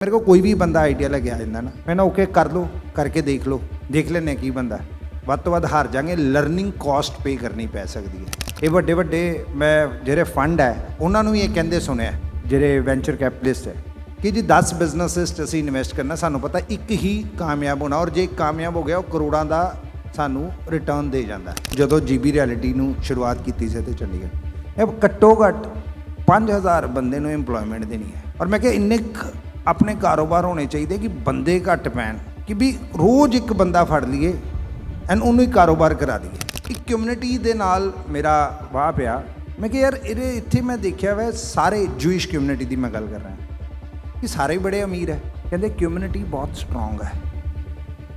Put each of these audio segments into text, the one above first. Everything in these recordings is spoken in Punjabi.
ਮੇਰੇ ਕੋਲ ਕੋਈ ਵੀ ਬੰਦਾ ਆਈਡੀਆ ਲੈ ਕੇ ਆ ਜਾਂਦਾ ਨਾ, ਮੈਂ ਨਾ ਓਕੇ ਕਰ ਲਓ, ਕਰਕੇ ਦੇਖ ਲਓ, ਦੇਖ ਲੈਨੇ ਕੀ ਬੰਦਾ ਵੱਧ ਤੋਂ ਵੱਧ ਹਾਰ ਜਾਗੇ ਲਰਨਿੰਗ ਕਾਸਟ ਪੇ ਕਰਨੀ ਪੈ ਸਕਦੀ ਹੈ। ਇਹ ਵੱਡੇ ਵੱਡੇ ਮੈਂ ਜਿਹੜੇ ਫੰਡ ਹੈ, ਉਹਨਾਂ ਨੂੰ ਵੀ ਇਹ ਕਹਿੰਦੇ ਸੁਣਿਆ ਜਿਹੜੇ ਵੈਂਚਰ ਕੈਪੀਟਲਿਸਟ ਹੈ, ਕਿ ਜੀ 10 ਬਿਜ਼ਨੈਸਸ 'ਚ ਅਸੀਂ ਇਨਵੈਸਟ ਕਰਨਾ, ਸਾਨੂੰ ਪਤਾ ਇੱਕ ਹੀ ਕਾਮਯਾਬ ਹੋਣਾ, ਔਰ ਜੇ ਕਾਮਯਾਬ ਹੋ ਗਿਆ, ਉਹ ਕਰੋੜਾਂ ਦਾ ਸਾਨੂੰ ਰਿਟਰਨ ਦੇ ਜਾਂਦਾ ਹੈ। ਜਦੋਂ ਜੀਬੀ ਰਿਐਲਿਟੀ ਨੂੰ ਸ਼ੁਰੂਆਤ ਕੀਤੀ ਸੀ ਤੇ ਚੰਡੀਗੜ੍ਹ ਇਹ ਘੱਟੋ ਘੱਟ 5000 ਬੰਦੇ ਨੂੰ ਏਮਪਲੋਇਮੈਂਟ ਦੇਣੀ ਹੈ। ਔਰ ਮੈਂ ਕਿਹਾ ਇੰਨੇ ਕੁ ਆਪਣੇ ਕਾਰੋਬਾਰ ਹੋਣੇ ਚਾਹੀਦੇ ਕਿ ਬੰਦੇ ਘੱਟ ਪੈਣ, ਕਿ ਵੀ ਰੋਜ਼ ਇੱਕ ਬੰਦਾ ਫੜ ਲਈਏ ਐਂਡ ਉਹਨੂੰ ਹੀ ਕਾਰੋਬਾਰ ਕਰਾ ਦਈਏ। ਇੱਕ ਕਮਿਊਨਿਟੀ ਦੇ ਨਾਲ ਮੇਰਾ ਵਾਹ ਪਿਆ। ਮੈਂ ਕਿਹਾ, ਯਾਰ, ਇਹਦੇ ਇੱਥੇ ਮੈਂ ਦੇਖਿਆ ਵਾ, ਸਾਰੇ ਜੂਇਸ਼ ਕਮਿਊਨਿਟੀ ਦੀ ਮੈਂ ਗੱਲ ਕਰ ਰਿਹਾ। ਕਿ ਸਾਰੇ ਬੜੇ ਅਮੀਰ ਹੈ। ਕਹਿੰਦੇ ਕਮਿਊਨਿਟੀ ਬਹੁਤ ਸਟਰੋਂਗ ਹੈ।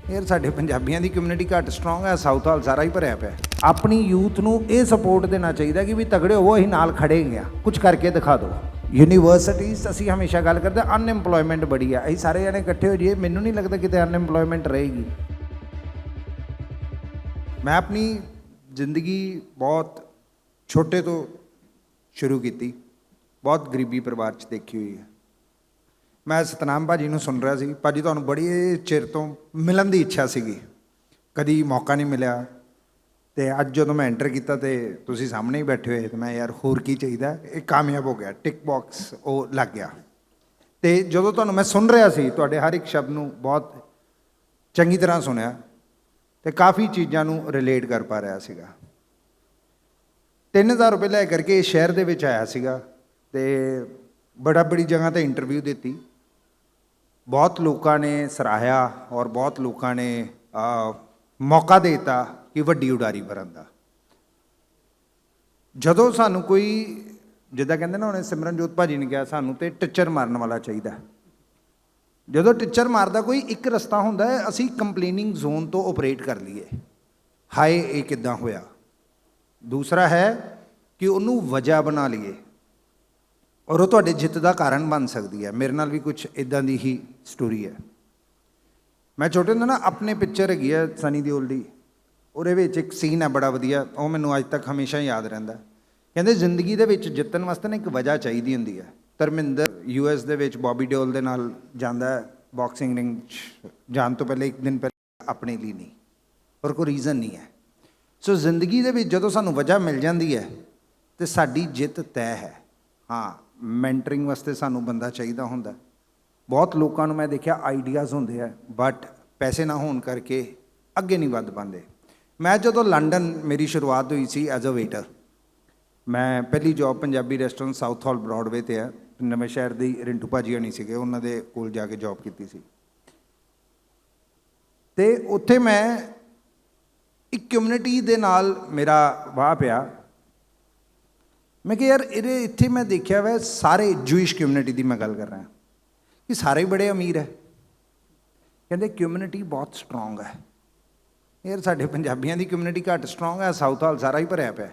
ਯਾਰ, ਸਾਡੇ ਪੰਜਾਬੀਆਂ ਦੀ ਕਮਿਊਨਿਟੀ ਘੱਟ ਸਟਰੋਂਗ ਹੈ, ਸਾਊਥ ਹਾਲ ਸਾਰਾ ਹੀ ਭਰਿਆ ਪਿਆ। ਆਪਣੀ ਯੂਥ ਨੂੰ ਇਹ ਸਪੋਰਟ ਦੇਣਾ ਚਾਹੀਦਾ ਕਿ ਵੀ ਤਗੜੇ ਹੋਵੋ, ਅਸੀਂ ਨਾਲ ਖੜੇ ਹਾਂ। ਕੁਝ ਕਰਕੇ ਦਿਖਾ ਦਿਓ। ਯੂਨੀਵਰਸਿਟੀਜ਼ ਅਸੀਂ ਹਮੇਸ਼ਾ ਗੱਲ ਕਰਦੇ ਅਨਐਮਪਲੋਇਮੈਂਟ ਬੜੀ ਆ। ਅਸੀਂ ਸਾਰੇ ਜਣੇ ਇਕੱਠੇ ਹੋ ਜਾਈਏ ਮੈਨੂੰ ਨਹੀਂ ਲੱਗਦਾ ਕਿਤੇ ਅਨਐਮਪਲੋਇਮੈਂਟ ਰਹੇਗੀ। ਮੈਂ ਆਪਣੀ ਜ਼ਿੰਦਗੀ ਬਹੁਤ ਛੋਟੇ ਤੋਂ ਸ਼ੁਰੂ ਕੀਤੀ। ਬਹੁਤ ਗਰੀਬੀ ਪਰਿਵਾਰ 'ਚ ਦੇਖੀ ਹੋਈ ਹੈ। ਮੈਂ ਸਤਨਾਮ ਭਾਜੀ ਨੂੰ ਸੁਣ ਰਿਹਾ ਸੀ। ਭਾਜੀ, ਤੁਹਾਨੂੰ ਬੜੀ ਚਿਰ ਤੋਂ ਮਿਲਣ ਦੀ ਇੱਛਾ ਸੀਗੀ। ਕਦੀ ਮੌਕਾ ਨਹੀਂ ਮਿਲਿਆ। ਤੇ ਅੱਜ ਜਦੋਂ ਮੈਂ ਐਂਟਰ ਕੀਤਾ ਤੇ ਤੁਸੀਂ ਸਾਹਮਣੇ ਹੀ ਬੈਠੇ ਹੋਏ ਤੇ ਮੈਂ ਯਾਰ ਹੋਰ ਕੀ ਚਾਹੀਦਾ? ਇਹ ਕਾਮਯਾਬ ਹੋ ਗਿਆ ਟਿਕ ਬਾਕਸ ਉਹ ਲੱਗ ਗਿਆ। ਤੇ ਜਦੋਂ ਤੁਹਾਨੂੰ ਮੈਂ ਸੁਣ ਰਿਹਾ ਸੀ ਤੁਹਾਡੇ ਹਰ ਇੱਕ ਸ਼ਬਦ ਨੂੰ ਬਹੁਤ ਚੰਗੀ ਤਰ੍ਹਾਂ ਸੁਣਿਆ ਤੇ ਕਾਫੀ ਚੀਜ਼ਾਂ ਨੂੰ ਰਿਲੇਟ ਕਰ ਪਾ ਰਿਹਾ ਸੀਗਾ। 3000 ਰੁਪਏ ਲੈ ਕਰਕੇ ਸ਼ਹਿਰ ਦੇ ਵਿੱਚ ਆਇਆ ਸੀਗਾ ਤੇ ਬੜਾ ਬੜੀ ਜਗ੍ਹਾ ਤੇ ਇੰਟਰਵਿਊ ਦਿੱਤੀ। ਬਹੁਤ ਲੋਕਾਂ ਨੇ ਸਰਾਹਿਆ ਔਰ ਬਹੁਤ ਲੋਕਾਂ ਨੇ ਅ, ਮੌਕਾ ਦਿੱਤਾ। ਕਿ ਵੱਡੀ ਉਡਾਰੀ ਭਰਨ ਦਾ। ਜਦੋਂ ਸਾਨੂੰ ਕੋਈ, ਜਿੱਦਾਂ ਕਹਿੰਦੇ ਨਾ ਉਹਨੇ ਸਿਮਰਨਜੋਤ ਭਾਜੀ ਨੇ ਕਿਹਾ, ਸਾਨੂੰ ਤੇ ਟਿੱਚਰ ਮਾਰਨ ਵਾਲਾ ਚਾਹੀਦਾ ਜਦੋਂ ਟਿੱਚਰ ਮਾਰਦਾ ਕੋਈ, ਇੱਕ ਰਸਤਾ ਹੁੰਦਾ ਹੈ, ਅਸੀਂ ਕੰਪਲੇਨਿੰਗ ਜ਼ੋਨ ਤੋਂ ਆਪਰੇਟ ਕਰ ਲਈਏ। ਹਾਏ, ਇਹ ਕਿੱਦਾਂ ਹੋਇਆ? ਦੂਸਰਾ ਹੈ ਕਿ ਉਹਨੂੰ ਵਜ੍ਹਾ ਬਣਾ ਲਈਏ। ਔਰ ਉਹ ਤੁਹਾਡੇ ਜਿੱਤ ਦਾ ਕਾਰਨ ਬਣ ਸਕਦੀ ਹੈ। ਮੇਰੇ ਨਾਲ ਵੀ ਕੁਝ ਇਦਾਂ ਦੀ ਹੀ ਸਟੋਰੀ ਹੈ। ਮੈਂ ਛੋਟੇ ਹੁੰਦੇ ਨਾ, ਆਪਣੇ ਪਿਕਚਰ ਹੈਗੀ ਹੈ ਸਨੀ ਦਿਓਲ ਦੀ। ਉਹਦੇ ਵਿੱਚ ਇੱਕ ਸੀਨ ਹੈ ਬੜਾ ਵਧੀਆ, ਉਹ ਮੈਨੂੰ ਅੱਜ ਤੱਕ ਹਮੇਸ਼ਾ ਯਾਦ ਰਹਿੰਦਾ। ਕਹਿੰਦੇ ਜ਼ਿੰਦਗੀ ਦੇ ਵਿੱਚ ਜਿੱਤਣ ਵਾਸਤੇ ਨਾ ਇੱਕ ਵਜ੍ਹਾ ਚਾਹੀਦੀ ਹੁੰਦੀ ਹੈ। ਧਰਮਿੰਦਰ ਯੂਐਸ ਦੇ ਵਿੱਚ ਬੌਬੀ ਡਿਓਲ ਦੇ ਨਾਲ ਜਾਂਦਾ ਹੈ ਬਾਕਸਿੰਗ ਰਿੰਗ 'ਚ ਜਾਣ ਤੋਂ ਪਹਿਲੇ ਇੱਕ ਦਿਨ ਪਹਿਲੇ, ਆਪਣੇ ਲਈ ਨਹੀਂ। ਔਰ ਕੋਈ ਰੀਜ਼ਨ ਨਹੀਂ ਹੈ। ਸੋ ਜ਼ਿੰਦਗੀ ਦੇ ਵਿੱਚ ਜਦੋਂ ਸਾਨੂੰ ਵਜ੍ਹਾ ਮਿਲ ਜਾਂਦੀ ਹੈ, ਤੇ ਸਾਡੀ ਜਿੱਤ ਤੈਅ ਹੈ। ਹਾਂ ਮੈਂਟਰਿੰਗ ਵਾਸਤੇ ਸਾਨੂੰ ਬੰਦਾ ਚਾਹੀਦਾ ਹੁੰਦਾ। ਬਹੁਤ ਲੋਕਾਂ ਨੂੰ ਮੈਂ ਦੇਖਿਆ ਆਈਡੀਆਜ਼ ਹੁੰਦੇ ਆ ਬਟ ਪੈਸੇ ਨਾ ਹੋਣ ਕਰਕੇ ਅੱਗੇ ਨਹੀਂ ਵੱਧ ਪਾਉਂਦੇ। ਮੈਂ ਜਦੋਂ ਲੰਡਨ ਮੇਰੀ ਸ਼ੁਰੂਆਤ ਹੋਈ ਸੀ ਐਜ਼ ਅ ਵੇਟਰ ਮੈਂ ਪਹਿਲੀ job Punjabi restaurant Southall Broadway ਤੇ ਹੈ ਨਵੇਂ ਸ਼ਹਿਰ ਦੀ ਰਿੰਟੂ ਭਾਜੀ ਹਣੀ ਸੀਗੇ, ਉਹਨਾਂ ਦੇ ਕੋਲ ਜਾ ਕੇ ਜੌਬ ਕੀਤੀ ਸੀ। ਤੇ ਉੱਥੇ ਮੈਂ ਇੱਕ ਕਮਿਊਨਿਟੀ ਦੇ ਨਾਲ ਮੇਰਾ ਵਾਹ ਪਿਆ। ਮੈਂ ਕਿਹਾ, ਯਾਰ, ਇਹਦੇ ਇੱਥੇ ਮੈਂ ਦੇਖਿਆ ਵੈ, ਸਾਰੇ ਜੂਇਸ਼ ਕਮਿਊਨਿਟੀ ਦੀ ਮੈਂ ਗੱਲ ਕਰ ਰਿਹਾ। ਕਿ ਸਾਰੇ ਬੜੇ ਅਮੀਰ ਹੈ। ਕਹਿੰਦੇ ਕਮਿਊਨਿਟੀ ਬਹੁਤ ਸਟਰੋਂਗ ਹੈ। ਯਾਰ ਸਾਡੇ ਪੰਜਾਬੀਆਂ ਦੀ ਕਮਿਊਨਿਟੀ ਘੱਟ ਸਟਰੋਂਗ ਹੈ ਸਾਊਥ ਹਾਲ ਸਾਰਾ ਹੀ ਭਰਿਆ ਪਿਆ।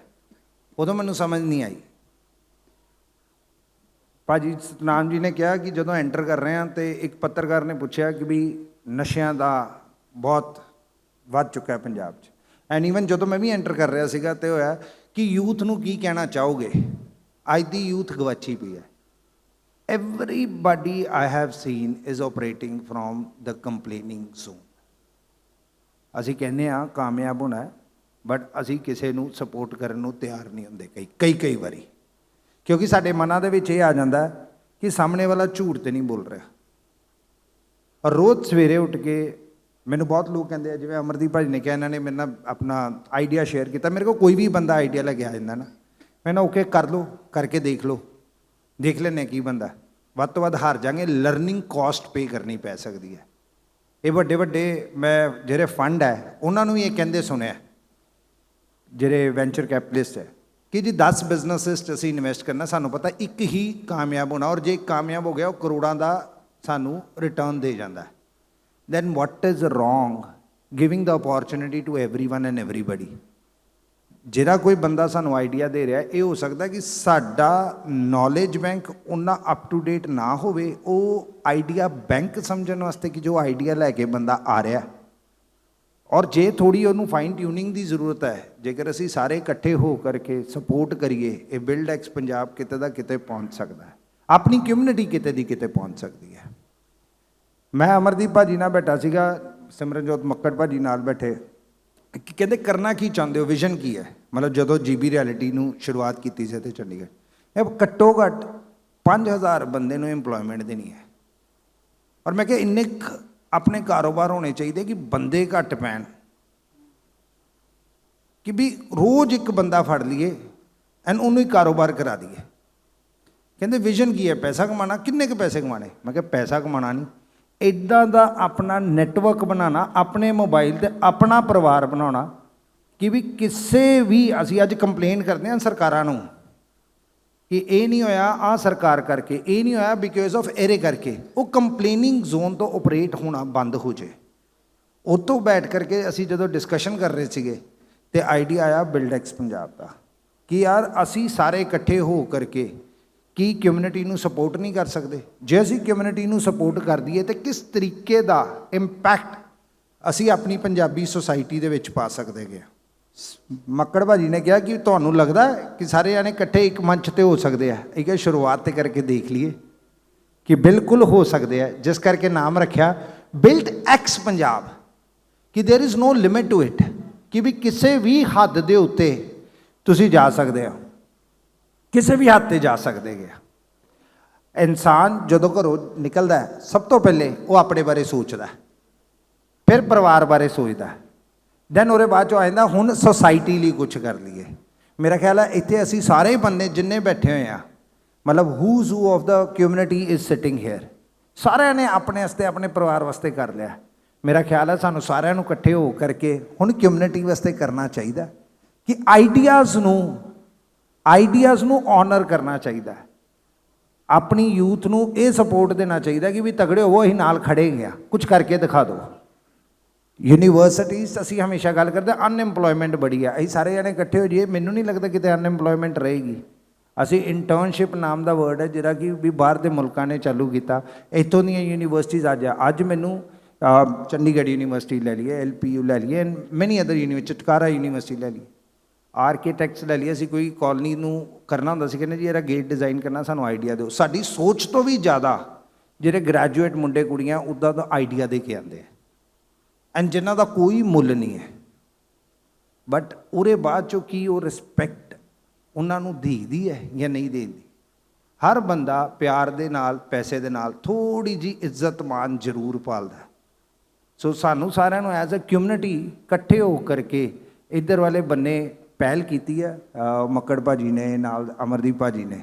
ਉਦੋਂ ਮੈਨੂੰ ਸਮਝ ਨਹੀਂ ਆਈ। ਭਾਜੀ ਸਤਨਾਮ ਜੀ ਨੇ ਕਿਹਾ ਕਿ ਜਦੋਂ ਐਂਟਰ ਕਰ ਰਹੇ ਹਾਂ ਤੇ ਇੱਕ ਪੱਤਰਕਾਰ ਨੇ ਪੁੱਛਿਆ ਕਿ ਵੀ ਨਸ਼ਿਆਂ ਦਾ ਬਹੁਤ ਵੱਧ ਚੁੱਕਾ ਹੈ ਪੰਜਾਬ 'ਚ। ਐਂਡ ਈਵਨ ਜਦੋਂ ਮੈਂ ਵੀ ਐਂਟਰ ਕਰ ਰਿਹਾ ਸੀਗਾ ਤੇ ਹੋਇਆ ਕਿ ਯੂਥ ਨੂੰ ਕੀ ਕਹਿਣਾ ਚਾਹੋਗੇ? ਅੱਜ ਦੀ ਯੂਥ ਗਵਾਚੀ ਪਈ ਹੈ। Everybody i have seen is operating from the complaining zone ਅਸੀਂ ਕਹਿੰਦੇ ਆ ਕਾਮਯਾਬ ਹੋਣਾ ਬਟ ਅਸੀਂ ਕਿਸੇ ਨੂੰ ਸਪੋਰਟ ਕਰਨ ਨੂੰ ਤਿਆਰ ਨਹੀਂ ਹੁੰਦੇ ਕਈ ਕਈ ਕਈ ਵਾਰੀ। ਕਿਉਂਕਿ ਸਾਡੇ ਮਨਾਂ ਦੇ ਵਿੱਚ ਇਹ ਆ ਜਾਂਦਾ ਕਿ ਸਾਹਮਣੇ ਵਾਲਾ ਝੂਠ ਤੇ ਨਹੀਂ ਬੋਲ ਰਿਹਾ। ਔਰ ਰੋਜ਼ ਸਵੇਰੇ ਉੱਠ ਕੇ ਮੈਨੂੰ ਬਹੁਤ ਲੋਕ ਕਹਿੰਦੇ ਆ, ਜਿਵੇਂ ਅਮਰਦੀਪ ਭਾਜੀ ਨੇ ਕਿਹਾ, ਇਹਨਾਂ ਨੇ ਮੇਰੇ ਨਾਲ ਆਪਣਾ ਆਈਡੀਆ ਸ਼ੇਅਰ ਕੀਤਾ। ਮੇਰੇ ਕੋਲ ਕੋਈ ਵੀ ਬੰਦਾ ਆਈਡੀਆ ਲੈ ਕੇ ਆ ਜਾਂਦਾ ਨਾ, ਮੈਂ ਨਾ ਓਕੇ ਕਰ ਲਓ, ਕਰਕੇ ਦੇਖ ਲਓ। ਦੇਖ ਲੈਨੇ ਕੀ ਬੰਦਾ ਵੱਧ ਤੋਂ ਵੱਧ ਹਾਰ ਜਾਗੇ ਲਰਨਿੰਗ ਕਾਸਟ ਪੇ ਕਰਨੀ ਪੈ ਸਕਦੀ ਹੈ। ਇਹ ਵੱਡੇ ਵੱਡੇ ਮੈਂ ਜਿਹੜੇ ਫੰਡ ਹੈ, ਉਹਨਾਂ ਨੂੰ ਵੀ ਇਹ ਕਹਿੰਦੇ ਸੁਣਿਆ ਜਿਹੜੇ ਵੈਂਚਰ ਕੈਪੀਟਲਿਸਟ ਹੈ, ਕਿ ਜੀ 10 ਬਿਜ਼ਨੈਸਸ 'ਚ ਅਸੀਂ ਇਨਵੈਸਟ ਕਰਨਾ, ਸਾਨੂੰ ਪਤਾ ਇੱਕ ਹੀ ਕਾਮਯਾਬ ਹੋਣਾ ਔਰ ਜੇ ਕਾਮਯਾਬ ਹੋ ਗਿਆ, ਉਹ ਕਰੋੜਾਂ ਦਾ ਸਾਨੂੰ ਰਿਟਰਨ ਦੇ ਜਾਂਦਾ ਹੈ। Then what is wrong? Giving the opportunity to everyone and everybody. ਜਿਹੜਾ ਕੋਈ ਬੰਦਾ ਸਾਨੂੰ ਆਈਡੀਆ ਦੇ ਰਿਹਾ, ਇਹ ਹੋ ਸਕਦਾ ਕਿ ਸਾਡਾ ਨੌਲੇਜ ਬੈਂਕ ਉਹਨਾਂ ਅਪ ਟੂ ਡੇਟ ਨਾ ਹੋਵੇ, ਉਹ ਆਈਡੀਆ ਬੈਂਕ ਸਮਝਣ ਵਾਸਤੇ ਕਿ ਜੋ ਆਈਡੀਆ ਲੈ ਕੇ ਬੰਦਾ ਆ ਰਿਹਾ। ਔਰ ਜੇ ਥੋੜੀ ਉਹਨੂੰ ਫਾਈਨ ਟਿਊਨਿੰਗ ਦੀ ਜ਼ਰੂਰਤ ਹੈ, ਜੇਕਰ ਅਸੀਂ ਸਾਰੇ ਇਕੱਠੇ ਹੋ ਕਰਕੇ ਸਪੋਰਟ ਕਰੀਏ, ਇਹ ਬਿਲਡ ਐਕਸ ਪੰਜਾਬ ਕਿਤੇ ਦਾ ਕਿਤੇ ਪਹੁੰਚ ਸਕਦਾ ਹੈ। ਆਪਣੀ ਕਮਿਊਨਿਟੀ ਕਿਤੇ ਦੀ ਕਿਤੇ ਪਹੁੰਚ ਸਕਦੀ ਹੈ। ਮੈਂ ਅਮਰਦੀਪ ਭਾਜੀ ਨਾਲ ਬੈਠਾ ਸੀਗਾ, ਸਿਮਰਨਜੋਤ ਮੱਕੜ ਭਾਜੀ ਨਾਲ ਬੈਠੇ। ਕਹਿੰਦੇ ਕਰਨਾ ਕੀ ਚਾਹੁੰਦੇ ਹੋ? ਵਿਜ਼ਨ ਕੀ ਹੈ? ਮਤਲਬ ਜਦੋਂ ਜੀਬੀ ਰਿਐਲਿਟੀ ਨੂੰ ਸ਼ੁਰੂਆਤ ਕੀਤੀ ਸੀ ਤੇ ਚੰਡੀਗੜ੍ਹ। ਇਹ ਘੱਟੋ ਘੱਟ 5000 ਬੰਦੇ ਨੂੰ ਏਮਪਲੋਇਮੈਂਟ ਦੇਣੀ ਹੈ। ਔਰ ਮੈਂ ਕਿਹਾ ਇੰਨੇ ਆਪਣੇ ਕਾਰੋਬਾਰ ਹੋਣੇ ਚਾਹੀਦੇ ਕਿ ਬੰਦੇ ਘੱਟ ਪੈਣ। ਕਿ ਵੀ ਰੋਜ਼ ਇੱਕ ਬੰਦਾ ਫੜ ਲਈਏ ਐਨ ਉਹਨੂੰ ਹੀ ਕਾਰੋਬਾਰ ਕਰਾ ਦਈਏ। ਕਹਿੰਦੇ ਵਿਜ਼ਨ ਕੀ ਹੈ? ਪੈਸਾ ਕਮਾਣਾ ਕਿੰਨੇ ਕੁ ਪੈਸੇ ਕਮਾਣੇ ਮੈਂ ਕਿਹਾ ਪੈਸਾ ਕਮਾਣਾ ਨਹੀਂ। ਇਦਾਂ ਦਾ ਆਪਣਾ ਨੈਟਵਰਕ ਬਣਾਉਣਾ, ਆਪਣੇ ਮੋਬਾਈਲ ਤੇ ਆਪਣਾ ਪਰਿਵਾਰ ਬਣਾਉਣਾ ਕਿ ਵੀ ਕਿਸੇ ਵੀ ਅਸੀਂ ਅੱਜ ਕੰਪਲੇਨ ਕਰਦੇ ਹਾਂ ਸਰਕਾਰਾਂ ਨੂੰ ਕਿ ਇਹ ਨਹੀਂ ਹੋਇਆ ਆ ਸਰਕਾਰ ਕਰਕੇ, ਇਹ ਨਹੀਂ ਹੋਇਆ ਬਿਕੋਜ਼ ਆਫ ਇਹਦੇ ਕਰਕੇ। ਉਹ ਕੰਪਲੇਨਿੰਗ ਜ਼ੋਨ ਤੋਂ ਆਪਰੇਟ ਹੋਣਾ ਬੰਦ ਹੋ ਜੇ ਉਹ ਬੈਠ ਕਰਕੇ ਅਸੀਂ ਜਦੋਂ ਡਿਸਕਸ਼ਨ ਕਰ ਰਹੇ ਸੀਗੇ ਤੇ ਆਈਡੀਆ ਆਇਆ ਬਿਲਡੈਕਸ ਪੰਜਾਬ ਦਾ ਕਿ ਯਾਰ ਅਸੀਂ ਸਾਰੇ ਇਕੱਠੇ ਹੋ ਕਰਕੇ ਕੀ ਕਮਿਊਨਿਟੀ ਨੂੰ ਸਪੋਰਟ ਨਹੀਂ ਕਰ ਸਕਦੇ ਜੇ ਅਸੀਂ ਕਮਿਊਨਿਟੀ ਨੂੰ ਸਪੋਰਟ ਕਰ ਦਈਏ ਤੇ ਕਿਸ ਤਰੀਕੇ ਦਾ ਇੰਪੈਕਟ ਅਸੀਂ ਆਪਣੀ ਪੰਜਾਬੀ ਸੁਸਾਇਟੀ ਦੇ ਵਿੱਚ ਪਾ ਸਕਦੇ ਹਾਂ ਮੱਕੜ ਭਾਜੀ ਨੇ ਕਿਹਾ ਕਿ ਤੁਹਾਨੂੰ ਲੱਗਦਾ ਹੈ ਕਿ ਸਾਰੇ ਜਾਣੇ ਇਕੱਠੇ ਇੱਕ ਮੰਚ ਤੇ ਹੋ ਸਕਦੇ ਆ ਇਹ ਕਿ ਸ਼ੁਰੂਆਤ ਤੇ ਕਰਕੇ ਦੇਖ ਲਈਏ ਕਿ ਬਿਲਕੁਲ ਹੋ ਸਕਦੇ ਆ ਜਿਸ ਕਰਕੇ ਨਾਮ ਰੱਖਿਆ ਬਿਲਟ ਐਕਸ ਪੰਜਾਬ ਕਿ there is no limit to it ਕਿ ਵੀ ਕਿਸੇ ਵੀ ਹੱਦ ਦੇ ਉੱਤੇ ਤੁਸੀਂ ਜਾ ਸਕਦੇ ਹੋ ਕਿਸੇ ਵੀ ਹੱਦ ਤੇ ਜਾ ਸਕਦੇ ਗਿਆ। ਇਨਸਾਨ ਜਦੋਂ ਘਰੋਂ ਨਿਕਲਦਾ ਹੈ, ਸਭ ਤੋਂ ਪਹਿਲੇ ਉਹ ਆਪਣੇ ਬਾਰੇ ਸੋਚਦਾ ਹੈ। ਫਿਰ ਪਰਿਵਾਰ ਬਾਰੇ ਸੋਚਦਾ ਹੈ। ਦੈਨ ਉਹਦੇ ਬਾਅਦ ਚੋਂ ਆ ਜਾਂਦਾ, ਹੁਣ ਸੋਸਾਇਟੀ ਲਈ ਕੁਝ ਕਰ ਲਈਏ। ਮੇਰਾ ਖਿਆਲ ਹੈ ਇੱਥੇ ਅਸੀਂ ਸਾਰੇ ਬੰਦੇ ਜਿੰਨੇ ਬੈਠੇ ਹੋਏ ਆ, ਮਤਲਬ who's who of the community is sitting here ਸਾਰਿਆਂ ਨੇ ਆਪਣੇ ਵਾਸਤੇ, ਆਪਣੇ ਪਰਿਵਾਰ ਵਾਸਤੇ ਕਰ ਲਿਆ। ਮੇਰਾ ਖਿਆਲ ਹੈ ਸਾਨੂੰ ਸਾਰਿਆਂ ਨੂੰ ਇਕੱਠੇ ਹੋ ਕਰਕੇ ਹੁਣ ਕਮਿਊਨਿਟੀ ਵਾਸਤੇ ਕਰਨਾ ਚਾਹੀਦਾ ਕਿ ਆਈਡੀਆਜ਼ ਨੂੰ ਆਈਡੀਆਜ਼ ਨੂੰ ਆਨਰ ਕਰਨਾ ਚਾਹੀਦਾ ਹੈ। ਆਪਣੀ ਯੂਥ ਨੂੰ ਇਹ ਸਪੋਰਟ ਦੇਣਾ ਚਾਹੀਦਾ ਕਿ ਵੀ ਤਗੜੇ ਹੋਵੋ, ਅਸੀਂ ਨਾਲ ਖੜੇ ਗਿਆ ਕੁਝ ਕਰਕੇ ਦਿਖਾ ਦਿਓ। ਯੂਨੀਵਰਸਿਟੀਜ਼ ਅਸੀਂ ਹਮੇਸ਼ਾ ਗੱਲ ਕਰਦੇ ਅਨਐਮਪਲੋਇਮੈਂਟ ਬੜੀ ਆ। ਅਸੀਂ ਸਾਰੇ ਜਣੇ ਇਕੱਠੇ ਹੋ ਜਾਈਏ, ਮੈਨੂੰ ਨਹੀਂ ਲੱਗਦਾ ਕਿਤੇ ਅਨਐਮਪਲੋਇਮੈਂਟ ਰਹੇਗੀ। ਅਸੀਂ ਇੰਟਰਨਸ਼ਿਪ ਨਾਮ ਦਾ ਵਰਡ ਹੈ ਜਿਹੜਾ ਕਿ ਵੀ ਬਾਹਰ ਦੇ ਮੁਲਕਾਂ ਨੇ ਚਾਲੂ ਕੀਤਾ। ਇੱਥੋਂ ਦੀਆਂ ਯੂਨੀਵਰਸਿਟੀਜ਼ ਅੱਜ ਆ। ਅੱਜ ਮੈਨੂੰ ਚੰਡੀਗੜ੍ਹ ਯੂਨੀਵਰਸਿਟੀ ਲੈ ਲਈਏ ਐਲਪੀਯੂ ਲੈ ਲਈਏ and many other university Chitkara university ਲੈ ਲਈਏ। ਆਰਕੀਟੈਕਟਸ ਲੈ ਲਈਏ ਅਸੀਂ ਕੋਈ ਕਾਲਨੀ ਨੂੰ ਕਰਨਾ ਹੁੰਦਾ ਸੀ, ਕਹਿੰਦੇ ਜੀ ਇਹਦਾ ਗੇਟ ਡਿਜ਼ਾਈਨ ਕਰਨਾ, ਸਾਨੂੰ ਆਈਡੀਆ ਦਿਓ। ਸਾਡੀ ਸੋਚ ਤੋਂ ਵੀ ਜ਼ਿਆਦਾ ਜਿਹੜੇ ਗ੍ਰੈਜੂਏਟ ਮੁੰਡੇ ਕੁੜੀਆਂ ਉੱਦਾਂ ਦਾ ਆਈਡੀਆ ਦੇ ਕੇ ਆਉਂਦੇ ਆ। ਐਂਡ ਜਿਨ੍ਹਾਂ ਦਾ ਕੋਈ ਮੁੱਲ ਨਹੀਂ ਹੈ। ਬਟ ਉਹਦੇ ਬਾਅਦ ਚੋਂ ਕੀ ਉਹ ਰਿਸਪੈਕਟ ਉਹਨਾਂ ਨੂੰ ਦੇਦੀ ਹੈ ਜਾਂ ਨਹੀਂ ਦੇਦੀ? ਹਰ ਬੰਦਾ ਪਿਆਰ ਦੇ ਨਾਲ, ਪੈਸੇ ਦੇ ਨਾਲ ਥੋੜੀ ਜੀ ਇੱਜ਼ਤ ਮਾਨ ਜ਼ਰੂਰ ਪਾਲਦਾ ਸੋ ਸਾਨੂੰ ਸਾਰਿਆਂ ਨੂੰ ਐਜ਼ ਅ ਕਮਿਊਨਿਟੀ ਇਕੱਠੇ ਹੋ ਕਰਕੇ ਇੱਧਰ ਵਾਲੇ ਬੰਨੇ ਪਹਿਲ ਕੀਤੀ ਹੈ ਅਹ ਮੱਕੜ ਭਾਜੀ ਨੇ, ਨਾਲ ਅਮਰਦੀਪ ਭਾਜੀ ਨੇ,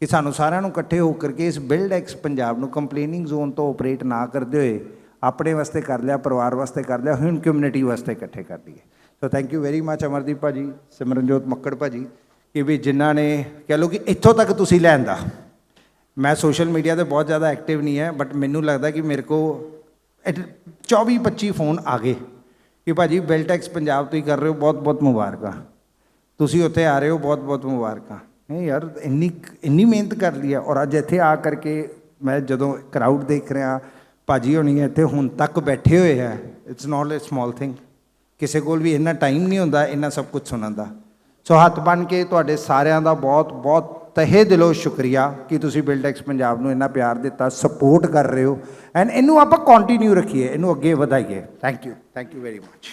ਕਿ ਸਾਨੂੰ ਸਾਰਿਆਂ ਨੂੰ ਇਕੱਠੇ ਹੋ ਕਰਕੇ ਇਸ ਬਿਲਡ ਐਕਸ ਪੰਜਾਬ ਨੂੰ ਕੰਪਲੇਨਿੰਗ ਜ਼ੋਨ ਤੋਂ ਆਪਰੇਟ ਨਾ ਕਰਦੇ ਹੋਏ ਆਪਣੇ ਵਾਸਤੇ ਕਰ ਲਿਆ, ਪਰਿਵਾਰ ਵਾਸਤੇ ਕਰ ਲਿਆ, ਹੁਣ ਕਮਿਊਨਿਟੀ ਵਾਸਤੇ ਇਕੱਠੇ ਕਰ ਲਈਏ। So thank you very much Amardeep paaji, Simranjot Makkar ਭਾਜੀ, ਕਿ ਵੀ ਜਿਨ੍ਹਾਂ ਨੇ ਕਹਿ ਲਓ ਕਿ ਇੱਥੋਂ ਤੱਕ ਤੁਸੀਂ ਲੈਂਦਾ ਮੈਂ ਸੋਸ਼ਲ ਮੀਡੀਆ ਤੇ ਬਹੁਤ ਜ਼ਿਆਦਾ ਐਕਟਿਵ ਨਹੀਂ ਹੈ ਬਟ ਮੈਨੂੰ ਲੱਗਦਾ ਕਿ ਮੇਰੇ ਕੋ 24 25 ਫੋਨ ਆ ਗਏ। ਕਿ ਭਾਜੀ ਬਿਲਟੈਕਸ ਪੰਜਾਬ ਤੋਂ ਹੀ ਕਰ ਰਹੇ ਹੋ ਬਹੁਤ ਬਹੁਤ ਮੁਬਾਰਕਾਂ। ਤੁਸੀਂ ਉੱਥੇ ਆ ਰਹੇ ਹੋ, ਬਹੁਤ ਬਹੁਤ ਮੁਬਾਰਕਾਂ। ਨਹੀਂ ਯਾਰ, ਇੰਨੀ ਇੰਨੀ ਮਿਹਨਤ ਕਰ ਲਈ ਹੈ ਔਰ ਅੱਜ ਇੱਥੇ ਆ ਕਰਕੇ ਮੈਂ ਜਦੋਂ ਕਰਾਊਡ ਦੇਖ ਰਿਹਾ, ਭਾਜੀ ਹੋਣੀ ਇੱਥੇ ਹੁਣ ਤੱਕ ਬੈਠੇ ਹੋਏ ਹੈ। It's not a small thing ਕਿਸੇ ਕੋਲ ਵੀ ਇੰਨਾ ਟਾਈਮ ਨਹੀਂ ਹੁੰਦਾ, ਇੰਨਾ ਸਭ ਕੁਝ ਸੁਣਨ ਦਾ। ਸੋ ਹੱਥ ਬਨ ਕੇ ਤੁਹਾਡੇ ਸਾਰਿਆਂ ਦਾ ਬਹੁਤ ਬਹੁਤ ਤਹਿ ਦਿਲੋਂ ਸ਼ੁਕਰੀਆ ਕਿ ਤੁਸੀਂ ਬਿਲਡੈਕਸ ਪੰਜਾਬ ਨੂੰ ਇੰਨਾ ਪਿਆਰ ਦਿੱਤਾ ਸਪੋਰਟ ਕਰ ਰਹੇ ਹੋ। ਐਂਡ ਇਹਨੂੰ ਆਪਾਂ ਕੰਟੀਨਿਊ ਰੱਖੀਏ, ਇਹਨੂੰ ਅੱਗੇ ਵਧਾਈਏ। Thank you thank you very much